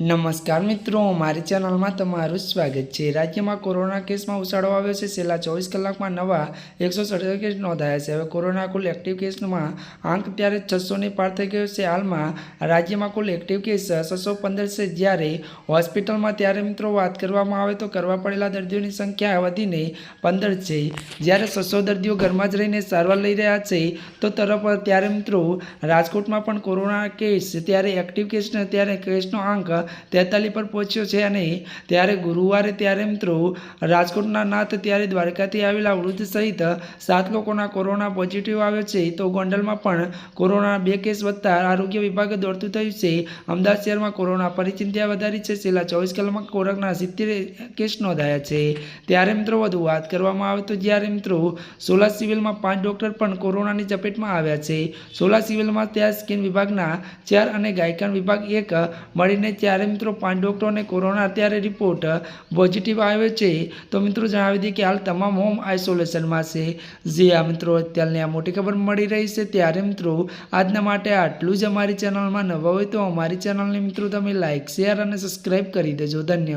નમસ્કાર મિત્રો, મારી ચેનલમાં તમારું સ્વાગત છે. રાજ્યમાં કોરોના કેસમાં ઉછાળો આવ્યો છે. છેલ્લા ચોવીસ કલાકમાં નવા એકસો સડસઠ કેસ નોંધાયા છે. હવે કોરોના કુલ એક્ટિવ કેસમાં આંક ત્યારે છસોને પાર થઈ ગયો છે. હાલમાં રાજ્યમાં કુલ એક્ટિવ કેસ છસો પંદર છે. જ્યારે હોસ્પિટલમાં ત્યારે મિત્રો વાત કરવામાં આવે તો કરવા પડેલા દર્દીઓની સંખ્યા વધીને પંદર છે. જ્યારે છસો દર્દીઓ ઘરમાં જ રહીને સારવાર લઈ રહ્યા છે તો તરફ ત્યારે મિત્રો રાજકોટમાં પણ કોરોના કેસ, ત્યારે એક્ટિવ કેસને ત્યારે કેસનો આંક તેતાલીસ પર પહોંચ્યો છે અને ત્યારે ગુરુવારે ત્યારે મિત્રો રાજકોટના નાથ ત્યારે દ્વારકાથી આવેલા વૃદ્ધ સહિત સાત લોકોના કોરોના પોઝિટિવ આવ્યો છે. તો ગોંડલમાં પણ કોરોના બે કેસ વધતા આરોગ્ય વિભાગે દોડતું થયું છે. અમદાવાદ શહેરમાં કોરોના પરિચિંતા વધારી છે. છેલ્લા ચોવીસ કલાકમાં કોરોના સિત્તેર કેસ નોંધાયા છે. ત્યારે મિત્રો વધુ વાત કરવામાં આવે તો જ્યારે મિત્રો સોલા સિવિલમાં પાંચ ડોક્ટર પણ કોરોનાની ચપેટમાં આવ્યા છે. સોલા સિવિલમાં ત્યાં સ્કિન વિભાગના ચાર અને ગાયકાન વિભાગ એક મળીને ત્યારે મિત્રો પાંચ ડોક્ટરોને કોરોના અત્યારે રિપોર્ટ પોઝિટિવ આવ્યો છે. તો મિત્રો જણાવી દઈએ કે હાલ તમામ હોમ આઇસોલેશનમાં છે. જે આ મિત્રો અત્યારની આ મોટી ખબર મળી રહી છે. ત્યારે મિત્રો આજના માટે આટલું જ અમારી ચેનલમાં નવા હોય તો અમારી ચેનલને મિત્રો તમે લાઇક શેર અને સબસ્ક્રાઈબ કરી દેજો. ધન્યવાદ.